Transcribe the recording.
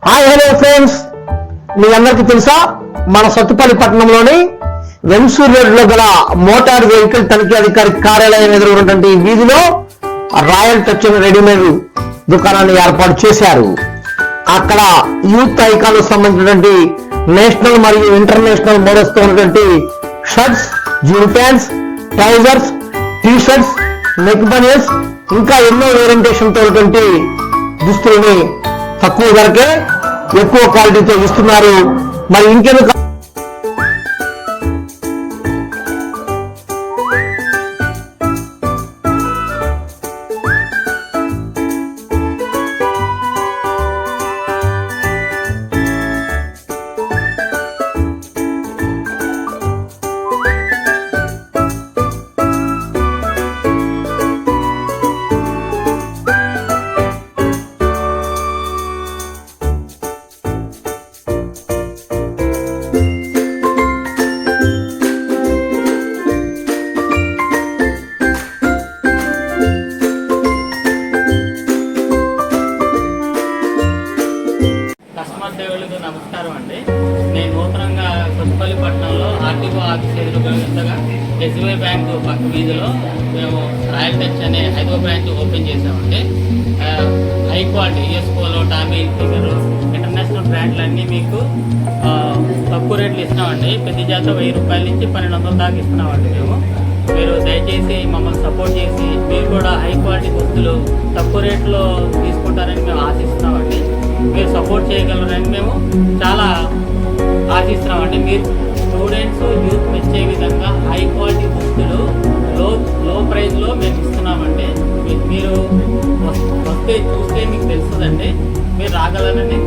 Hi hello friends మీ అందరికీ తెలుసా? మన సత్తుపల్లి పట్టణంలోని వెంసూర్ రోడ్లో గల మోటార్ వెహికల్ తనిఖీ అధికారి కార్యాలయం ఎదురు ఉన్నటువంటి వీధిలో రాయల్ టచ్ అనే రెడీమేడ్ దుకాణాన్ని ఏర్పాటు చేశారు. అక్కడ యూత్ ఐకాన్ సంబంధించినటువంటి నేషనల్ మరియు ఇంటర్నేషనల్ మోడల్స్తో ఉన్నటువంటి shirts jean pants trousers T shirts neck banians ఇంకా ఎన్నో ఓరియంటేషన్తో ఉన్నటువంటి దుస్తుల్ని తక్కువ ధరకే ఎక్కువ క్వాలిటీతో ఇస్తున్నారు. మరి ఇంకెందుకు నమస్కారం అండి. నేను నూతనంగా కొత్తపల్లి ఆర్టీఓ ఆఫీస్ ఎదురుగా ఎస్బీఐ బ్యాంక్ పక్క వీధిలో మేము రాయల్ టచ్ అనే హైదరాబాద్ బ్రాంచ్ ఓపెన్ చేసామండి high quality US Polo Tommy Hilfiger international బ్రాండ్లు అన్నీ మీకు తక్కువ రేట్లు ఇస్తామండి ప్రతి జాత వెయ్యి రూపాయల నుంచి పన్నెండు వందల దాకా ఇస్తున్నామండి మేము. మీరు దయచేసి మమ్మల్ని సపోర్ట్ చేసి మీరు కూడా హై క్వాలిటీ గుర్తులు తక్కువ రేట్లో తీసుకుంటారని మేము ఆశిస్తున్నామండి. మీరు సపోర్ట్ చేయగలరని మేము చాలా ఆశిస్తున్నామండి మీరు స్టూడెంట్స్ యూత్ మెచ్చే విధంగా హై క్వాలిటీ దుస్తులు లో లో ప్రైస్లో మేము ఇస్తున్నామండి. మీరు వస్తే చూస్తే మీకు తెలుస్తుందండి. మీరు రాగలరని